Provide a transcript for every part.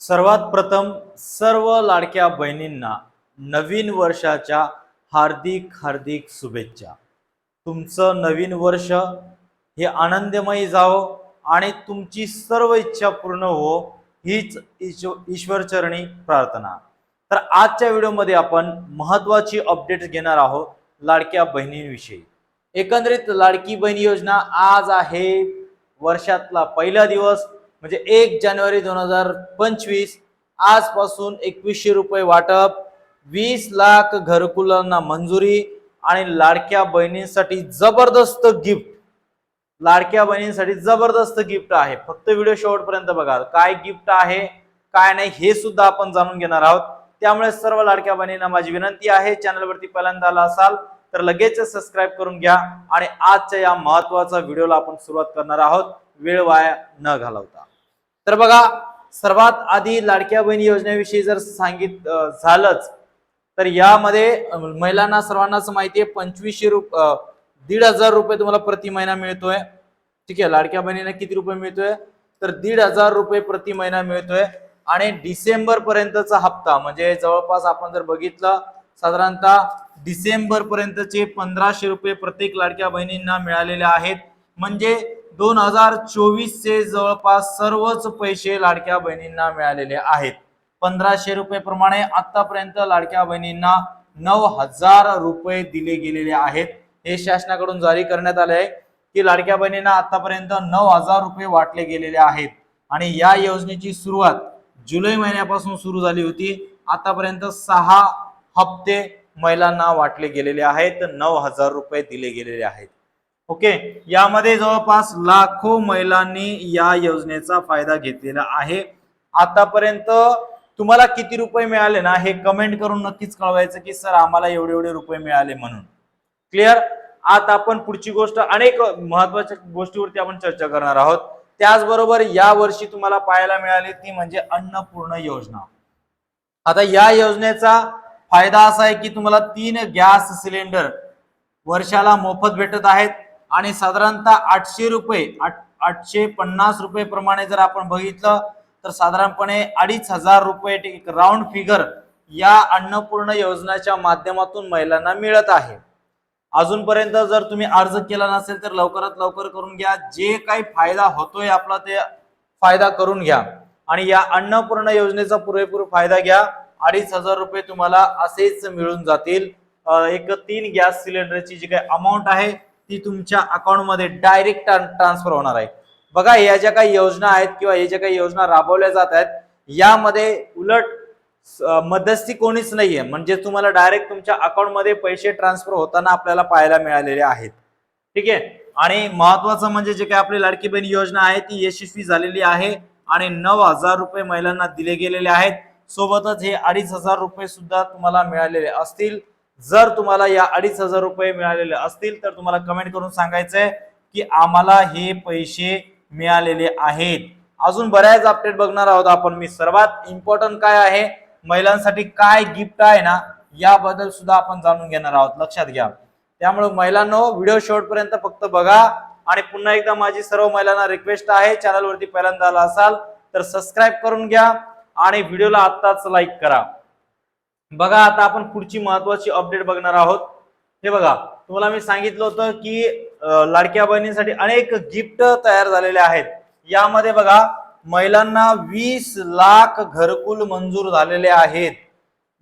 सर्वात प्रथम सर्व लाडक्या बहिणींना नवीन वर्षाच्या हार्दिक हार्दिक शुभेच्छा. तुमचं नवीन वर्ष हे आनंदमयी जावं आणि तुमची सर्व इच्छा पूर्ण हो हीच ईश्व- ईश्वरचरणी प्रार्थना. तर आजच्या व्हिडिओमध्ये आपण महत्त्वाची अपडेट्स घेणार आहोत लाडक्या बहिणींविषयी. एकंदरीत लाडकी बहीण योजना आज आहे वर्षातला पहिला दिवस. म्हणजे एक जानेवारी दोन हजार पंचवीस आजपासून एकवीसशे रुपये वाटप वीस लाख घरकुलांना मंजुरी आणि लाडक्या बहिणींसाठी जबरदस्त गिफ्ट लाडक्या बहिणींसाठी जबरदस्त गिफ्ट आहे. फक्त व्हिडिओ शेवटपर्यंत बघा काय गिफ्ट आहे काय नाही हे सुद्धा आपण जाणून घेणार आहोत. त्यामुळे सर्व लाडक्या बहिणींना माझी विनंती आहे चॅनलवरती पहिल्यांदा आला असाल तर लगेच सबस्क्राईब करून घ्या आणि आजच्या या महत्त्वाच्या व्हिडिओला आपण सुरुवात करणार आहोत. वेळ वाया न घालवता. तर बघा सर्वात आधी लाडक्या बहिणी योजनेविषयी जर सांगित झालंच तर यामध्ये महिलांना सर्वांनाच माहिती आहे पंचवीसशे रुप दीड हजार रुपये तुम्हाला प्रति महिना मिळतोय. ठीक आहे लाडक्या बहिणींना किती रुपये मिळतोय? तर दीड हजार रुपये प्रति महिना मिळतोय. आणि डिसेंबर पर्यंतचा हप्ता म्हणजे जवळपास आपण जर बघितलं साधारणतः डिसेंबर पर्यंतचे पंधराशे रुपये प्रत्येक लाडक्या बहिणींना मिळालेले आहेत. म्हणजे दोन हजार चोवीसचे जवळपास सर्वच पैसे लाडक्या बहिणींना मिळालेले आहेत. पंधराशे रुपये प्रमाणे आतापर्यंत लाडक्या बहिणींना नऊ हजार रुपये दिले गेलेले आहेत. हे शासनाकडून जारी करण्यात आले आहे की लाडक्या बहिणींना आतापर्यंत नऊ हजार रुपये वाटले गेलेले आहेत. आणि या योजनेची सुरुवात जुलै महिन्यापासून सुरू झाली होती. आतापर्यंत सहा हप्ते महिलांना वाटले गेलेले आहेत. नऊ हजार रुपये दिले गेलेले आहेत. ओके? यामध्ये जवळपास लाखो महिलांनी या योजनेचा फायदा घेतलेला आहे. आतापर्यंत तुम्हाला किती रुपये मिळाले ना हे कमेंट करून नक्कीच कळवायचं की सर आम्हाला एवढे एवढे रुपये मिळाले म्हणून. क्लिअर आता आपण पुढची गोष्ट अनेक महत्त्वाच्या गोष्टीवरती आपण चर्चा करणार आहोत. त्याचबरोबर या वर्षी तुम्हाला पाहायला मिळाली ती म्हणजे अन्नपूर्ण योजना. आता या योजनेचा फायदा असा आहे की तुम्हाला तीन गॅस सिलेंडर वर्षाला मोफत भेटत आहेत. आणि साधारणतः आठशे रुपये आठ- आठशे पन्नास रुपये प्रमाणे जर आपण बघितलं तर साधारणपणे अडीच हजार रुपये एक राऊंड फिगर या अन्नपूर्ण योजनेच्या माध्यमातून महिलांना मिळत आहे. अजूनपर्यंत जर तुम्ही अर्ज केला नसेल तर लवकरात लवकर करून घ्या. जे काही फायदा होतोय आपला ते फायदा करून घ्या. आणि या अन्नपूर्ण योजनेचा पुरेपूर फायदा घ्या. अडीच हजार रुपये तुम्हाला असेच मिळून जातील. एक तीन गॅस सिलेंडरची जी काही अमाऊंट आहे ती तुमच्या अकाउंटमध्ये डायरेक्ट ट्रान्सफर होणार आहे. बघा या ज्या काही योजना आहेत किंवा या ज्या काही योजना राबवल्या जात आहेत यामध्ये उलट मध्यस्थी कोणीच नाहीये. म्हणजे तुम्हाला डायरेक्ट तुमच्या अकाउंटमध्ये पैसे ट्रान्सफर होताना आपल्याला पाहायला मिळालेले आहेत. ठीक आहे? आणि महत्वाचं म्हणजे जे काही आपली लाडकी बहीण योजना आहे ती यशस्वी झालेली आहे आणि नऊ हजार रुपये महिलांना दिले गेलेले आहेत. सोबतच हे अडीच हजार रुपये सुद्धा तुम्हाला मिळालेले असतील. जर तुम्हाला या अडीच हजार रुपये मिळालेले असतील तर तुम्हाला कमेंट करून सांगायचंय की आम्हाला हे पैसे मिळालेले आहेत. अजून बऱ्याच अपडेट बघणार आहोत आपण मी. सर्वात इम्पॉर्टंट काय आहे? महिलांसाठी काय गिफ्ट आहे ना याबद्दल सुद्धा आपण जाणून घेणार आहोत. लक्षात घ्या. त्यामुळे महिलांनो व्हिडिओ शेवटपर्यंत फक्त बघा. आणि पुन्हा एकदा माझी सर्व महिलांना रिक्वेस्ट आहे चॅनलवरती पहिल्यांदा आला असाल तर सबस्क्राईब करून घ्या. आणि व्हिडिओला आत्ताच लाईक करा. बघा आता आपण पुढची महत्वाची अपडेट बघणार आहोत. हे बघा तुम्हाला मी सांगितलं होतं की लाडक्या बहिणींसाठी अनेक गिफ्ट तयार झालेले आहेत. यामध्ये बघा महिलांना वीस लाख घरकुल मंजूर झालेले आहेत.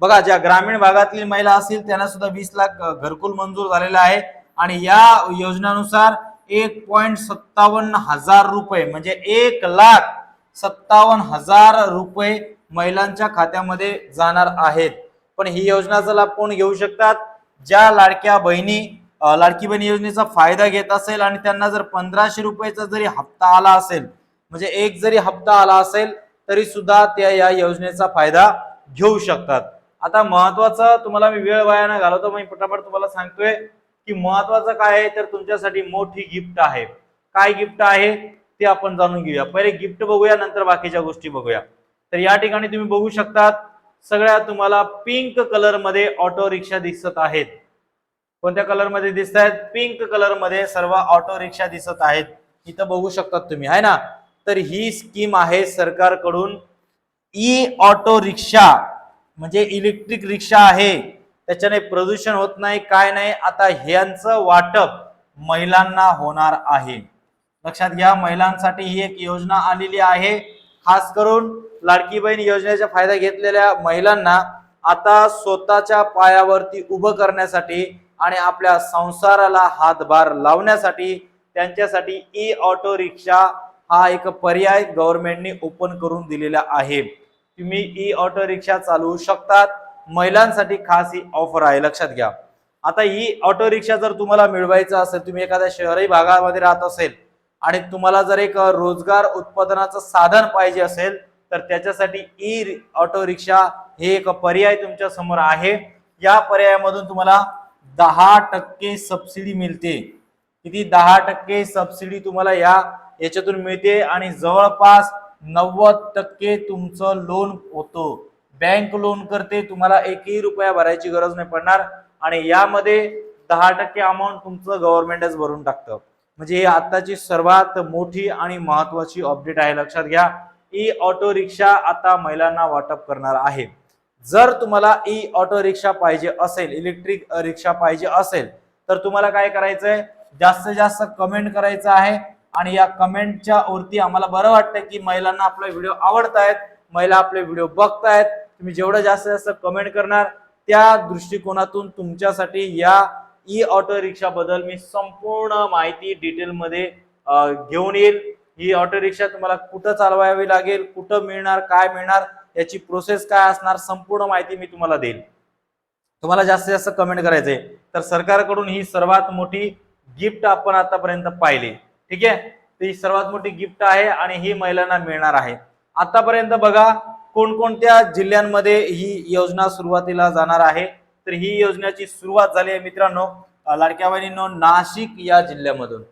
बघा ज्या ग्रामीण भागातील महिला असतील त्यांना सुद्धा वीस लाख घरकुल मंजूर झालेले आहे. आणि या योजनेनुसार एक पॉइंट सत्तावन्न हजार रुपये म्हणजे एक लाख सत्तावन्न हजार रुपये महिलांच्या खात्यामध्ये जाणार आहेत. पण ही योजनाचा लाभ कोण घेऊ शकतात? ज्या लाडक्या बहिणी लाडकी बहिणी योजनेचा फायदा घेत असेल आणि त्यांना जर पंधराशे रुपयाचा जरी हप्ता आला असेल म्हणजे एक जरी हप्ता आला असेल तरी सुद्धा त्या या योजनेचा फायदा घेऊ शकतात. आता महत्वाचं तुम्हाला मी वेळ वाया न घालवतो मी पटापट तुम्हाला सांगतोय की महत्वाचं काय आहे तर तुमच्यासाठी मोठी गिफ्ट आहे. काय गिफ्ट आहे ते आपण जाणून घेऊया. पहिले गिफ्ट बघूया नंतर बाकीच्या गोष्टी बघूया. तर या ठिकाणी तुम्ही बघू शकतात सगळ्या तुम्हाला पिंक कलरमध्ये ऑटो रिक्षा दिसत आहेत. कोणत्या कलरमध्ये दिसत आहेत पिंक कलरमध्ये सर्व ऑटो रिक्षा दिसत आहेत. इथं बघू शकतात तुम्ही आहे ना? तर ही स्कीम आहे सरकारकडून ई ऑटो रिक्षा म्हणजे इलेक्ट्रिक रिक्षा आहे. त्याच्याने प्रदूषण होत नाही काय नाही. आता ह्यांचं वाटप महिलांना होणार आहे. लक्षात घ्या महिलांसाठी ही एक योजना आलेली आहे. खास करून लाडकी बहीण योजनेचा फायदा घेतलेल्या महिलांना आता स्वतःच्या पायावरती उभं करण्यासाठी आणि आपल्या संसाराला हातभार लावण्यासाठी त्यांच्यासाठी ई ऑटो रिक्षा हा एक पर्याय गव्हर्नमेंटने ओपन करून दिलेला आहे. तुम्ही ई ऑटो रिक्षा चालवू शकतात. महिलांसाठी खास ही ऑफर आहे. लक्षात घ्या. आता ही ऑटो रिक्षा जर तुम्हाला मिळवायचं असेल तुम्ही एखाद्या शहरी भागामध्ये राहत असेल आणि तुम्हाला जर एक रोजगार उत्पादनाचं साधन पाहिजे असेल तर त्याच्यासाठी ई ऑटो रिक्षा हे एक पर्याय तुमच्यासमोर आहे. या पर्यायामधून तुम्हाला दहा टक्के सबसिडी मिळते. किती? दहा टक्के सबसिडी तुम्हाला या याच्यातून मिळते आणि जवळपास नव्वद टक्के तुमचं लोन होतो. बँक लोन करते तुम्हाला एकही रुपया भरायची गरज नाही पडणार आणि यामध्ये दहा टक्के अमाऊंट तुमचं गव्हर्नमेंटच भरून टाकतं. म्हणजे ही आताची सर्वात मोठी आणि महत्वाची अपडेट आहे. लक्षात घ्या ई ऑटो रिक्षा आता महिलांना वाटप करणार आहे. जर तुम्हाला ई ऑटो रिक्षा पाहिजे असेल इलेक्ट्रिक रिक्षा पाहिजे असेल तर तुम्हाला काय करायचंय? जास्तीत जास्त कमेंट करायचं आहे. आणि या कमेंटच्या वरती आम्हाला बरं वाटतं की महिलांना आपला व्हिडिओ आवडतायत महिला आपले व्हिडिओ बघतायत. तुम्ही जेवढं जास्तीत जास्त कमेंट करणार त्या दृष्टिकोनातून तुमच्यासाठी या ई ऑटो रिक्षाबद्दल मी संपूर्ण माहिती डिटेलमध्ये घेऊन येईल. ही ऑटो रिक्षा तुम्हाला कुठं चालवावी लागेल कुठं मिळणार काय मिळणार याची प्रोसेस काय असणार संपूर्ण माहिती मी तुम्हाला देईल. तुम्हाला जास्तीत जास्त कमेंट करायचंय. तर सरकारकडून ही सर्वात मोठी गिफ्ट आपण आतापर्यंत पाहिली. ठीक आहे? तर ही सर्वात मोठी गिफ्ट आहे आणि ही महिलांना मिळणार आहे. आतापर्यंत बघा कोणकोणत्या जिल्ह्यांमध्ये ही योजना सुरुवातीला जाणार आहे? तर ही योजनेची सुरुवात झाली आहे मित्रांनो. लाडक्या बहिणींनो नाशिक या जिल्ह्यामधून.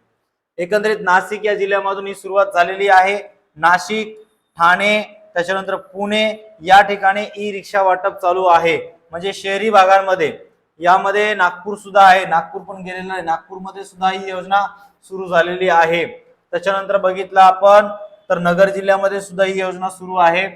एकंदरीत नाशिक या जिल्ह्यामधून ही सुरुवात झालेली आहे. नाशिक ठाणे त्याच्यानंतर पुणे या ठिकाणी ई रिक्षा वाटप चालू आहे. म्हणजे शहरी भागांमध्ये. यामध्ये नागपूर सुद्धा आहे. नागपूर पण गेलेलं आहे नागपूरमध्ये सुद्धा ही योजना सुरू झालेली आहे. त्याच्यानंतर बघितलं आपण तर नगर जिल्ह्यामध्ये सुद्धा ही योजना सुरू आहे.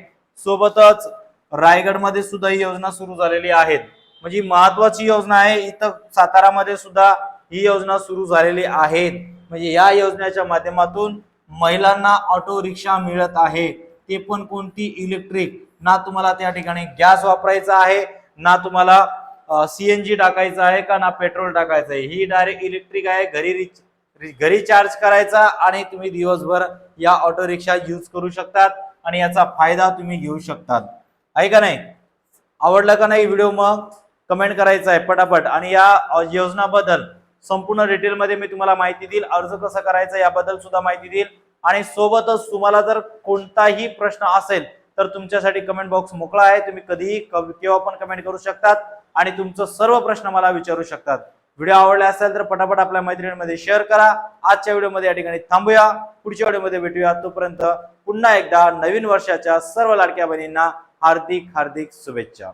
सोबतच रायगडमध्ये सुद्धा ही योजना सुरू झालेली आहेत. म्हणजे महत्वाची योजना आहे. इथं सातारामध्ये सुद्धा ही योजना सुरू झालेली आहेत. म्हणजे या योजनेच्या माध्यमातून महिलांना ऑटो रिक्षा मिळत आहे. ते पण कोणती इलेक्ट्रिक? ना तुम्हाला त्या ठिकाणी गॅस वापरायचा आहे ना तुम्हाला सीएनजी टाकायचं आहे का ना पेट्रोल टाकायचं आहे. ही डायरेक्ट इलेक्ट्रिक आहे. घरी रिच घरी चार्ज करायचा आणि तुम्ही दिवसभर या ऑटो रिक्षा यूज करू शकतात आणि याचा फायदा तुम्ही घेऊ शकतात. आहे का नाही? आवडला का नाही व्हिडिओ मग? कमेंट करायचा आहे पटापट. आणि या योजनाबद्दल संपूर्ण डिटेलमध्ये मी तुम्हाला माहिती देईल. अर्ज कसा करायचा याबद्दल सुद्धा माहिती देईल. आणि सोबतच तुम्हाला जर कोणताही प्रश्न असेल तर तुमच्यासाठी कमेंट बॉक्स मोकळा आहे. तुम्ही कधीही क- केव्हा पण कमेंट करू शकतात. आणि तुमचं सर्व प्रश्न मला विचारू शकतात. व्हिडिओ आवडला असेल तर पटापट आपल्या मैत्रिणींमध्ये शेअर करा. आजच्या व्हिडिओमध्ये या ठिकाणी थांबूया. पुढच्या व्हिडिओमध्ये भेटूया. तोपर्यंत पुन्हा एकदा नवीन वर्षाच्या सर्व लाडक्या बहिणींना हार्दिक हार्दिक शुभेच्छा.